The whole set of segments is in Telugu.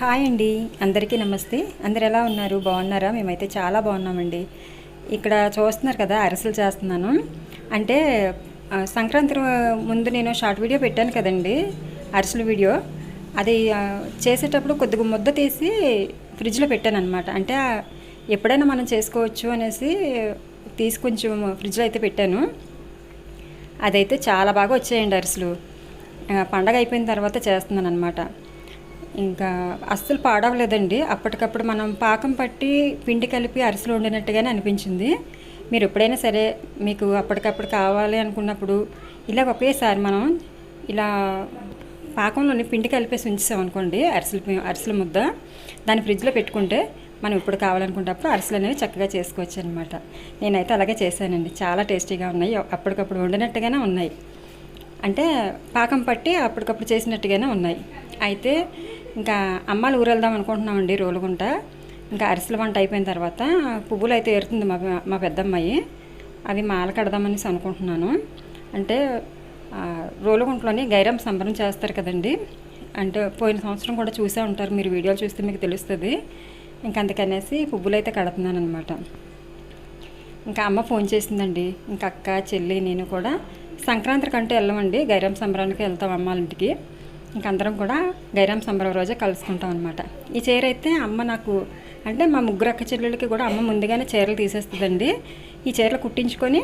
హాయ్ అండి అందరికీ నమస్తే. అందరు ఎలా ఉన్నారు? బాగున్నారా? మేమైతే చాలా బాగున్నామండి. ఇక్కడ చూస్తున్నారు కదా అరిసెలు చేస్తున్నాను. అంటే సంక్రాంతి ముందు నేను షార్ట్ వీడియో పెట్టాను కదండి అరిసెల వీడియో. అది చేసేటప్పుడు కొద్దిగా ముద్ద తీసి ఫ్రిడ్జ్లో పెట్టాను అనమాట అంటే ఎప్పుడైనా మనం చేసుకోవచ్చు అనేసి తీసి కొంచెం ఫ్రిడ్జ్లో అయితే పెట్టాను. అదైతే చాలా బాగా వచ్చాయండి అరిసెలు. పండగ అయిపోయిన తర్వాత చేస్తున్నాను అనమాట ఇంకా అస్సలు పాడవలేదండి. అప్పటికప్పుడు మనం పాకం పట్టి పిండి కలిపి అరిసెలు వండినట్టుగానే అనిపించింది. మీరు ఎప్పుడైనా సరే మీకు అప్పటికప్పుడు కావాలి అనుకున్నప్పుడు ఇలా ఒకేసారి మనం ఇలా పాకంలోని పిండి కలిపేసి ఉంచాం అనుకోండి అరిసెలు అరిసెల ముద్ద. దాన్ని ఫ్రిడ్జ్లో పెట్టుకుంటే మనం ఇప్పుడు కావాలనుకున్నప్పుడు అరిసెలు అనేవి చక్కగా చేసుకోవచ్చు అనమాట నేనైతే అలాగే చేశానండి. చాలా టేస్టీగా ఉన్నాయి. అప్పటికప్పుడు వండినట్టుగానే ఉన్నాయి. అంటే పాకం పట్టి అప్పటికప్పుడు చేసినట్టుగానే ఉన్నాయి. అయితే ఇంకా అమ్మాలు ఊరెళ్దాం అనుకుంటున్నామండి రోలుగుంట. ఇంకా అరిసెల వంట అయిపోయిన తర్వాత పువ్వులు అయితే ఏరుతుంది మా మా పెద్దమ్మాయి. అవి మాల కడదామనేసి అనుకుంటున్నాను. అంటే రోలుగుంటలోని గైరం సంబరం చేస్తారు కదండి. అంటే పోయిన సంవత్సరం కూడా చూసే ఉంటారు. మీరు వీడియోలు చూస్తే మీకు తెలుస్తుంది. ఇంకా అందుకనేసి పువ్వులు అయితే కడుతున్నాను అనమాట ఇంకా అమ్మ ఫోన్ చేసిందండి. ఇంకా అక్క చెల్లి నేను కూడా సంక్రాంతి కంటే వెళ్ళమండి. గైరం సంబరానికి వెళ్తాం అమ్మాలింటికి. ఇంటికి ఇంక అందరం కూడా గైరాం సంబరం రోజే కలుసుకుంటాం అనమాట ఈ చీర అయితే అమ్మ నాకు అంటే మా ముగ్గురు అక్క చెల్లెలకి కూడా అమ్మ ముందుగానే చీరలు తీసేస్తుందండి. ఈ చీరలు కుట్టించుకొని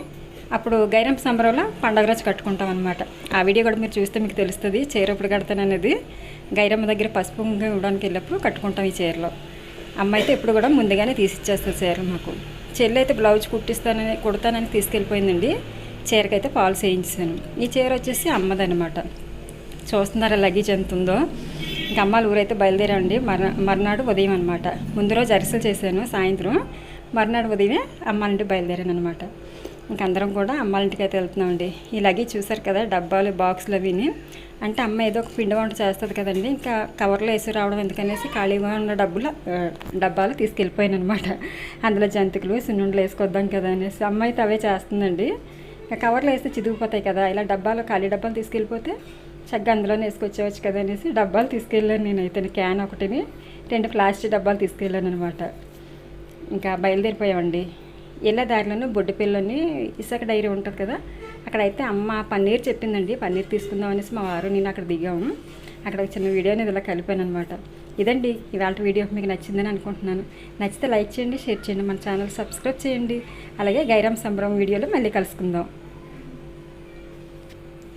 అప్పుడు గైరం సంబరంలో పండగ రోజు కట్టుకుంటాం అనమాట ఆ వీడియో కూడా మీరు చూస్తే మీకు తెలుస్తుంది చీర ఎప్పుడు కడతాననేది గైరమ్మ దగ్గర పసుపు ఇవ్వడానికి వెళ్ళినప్పుడు కట్టుకుంటాం ఈ చీరలో. అమ్మ అయితే ఎప్పుడు కూడా ముందుగానే తీసిచ్చేస్తుంది చీర మాకు. చెల్లి అయితే బ్లౌజ్ కుట్టిస్తానని కుడతానని తీసుకెళ్ళిపోయిందండి. చీరకైతే పాలు చేయించాను ఈ చీర వచ్చేసి అమ్మదనమాట చూస్తున్నారా లగేజ్ ఎంత ఉందో? ఇంకా అమ్మాలు ఊరైతే బయలుదేరామండి. మర మర్నాడు ఉదయం అనమాట ముందు రోజు అరిసెలు చేశాను సాయంత్రం. మర్నాడు ఉదయమే అమ్మాలింటికి బయలుదేరాను అనమాట ఇంక అందరం కూడా అమ్మాలింటికి అయితే వెళ్తున్నామండి. ఈ లగేజ్ చూసారు కదా డబ్బాలు బాక్సులు అవిని. అంటే అమ్మ ఏదో ఒక పిండి వంట చేస్తుంది కదండి. ఇంకా కవర్లో వేసి రావడం ఎందుకనేసి ఖాళీగా ఉన్న డబ్బులు డబ్బాలు తీసుకెళ్ళిపోయాను అనమాట అందులో జంతికలు సున్నుండలు వేసుకొద్దాం కదా అనేసి. అమ్మ అయితే అవే చేస్తుందండి. కవర్లో వేస్తే చిదిగిపోతాయి కదా. ఇలా డబ్బాలు ఖాళీ డబ్బాలు తీసుకెళ్ళిపోతే చక్కగా అందులోనే వేసుకొచ్చేవచ్చు కదా అనేసి డబ్బాలు తీసుకెళ్ళాను నేనైతే. క్యాన్ ఒకటిని రెండు ప్లాస్టిక్ డబ్బాలు తీసుకెళ్ళాను అనమాట ఇంకా బయలుదేరిపోయామండి. వెళ్ళే దారిలోనే బొడ్డుపిల్లని ఇసుక డైరీ ఉంటుంది కదా అక్కడైతే అమ్మ పన్నీర్ చెప్పిందండి. పన్నీర్ తీసుకుందాం అనేసి మా వారు నేను అక్కడ దిగాము అక్కడ ఒక చిన్న వీడియో అనేది ఇలా కలిపాను అనమాట ఇదండి ఇవాళ వీడియో. మీకు నచ్చిందని అనుకుంటున్నాను. నచ్చితే లైక్ చేయండి షేర్ చేయండి మన ఛానల్ సబ్స్క్రైబ్ చేయండి. అలాగే గైరామ్ సంబరం వీడియోలో మళ్ళీ కలుసుకుందాం.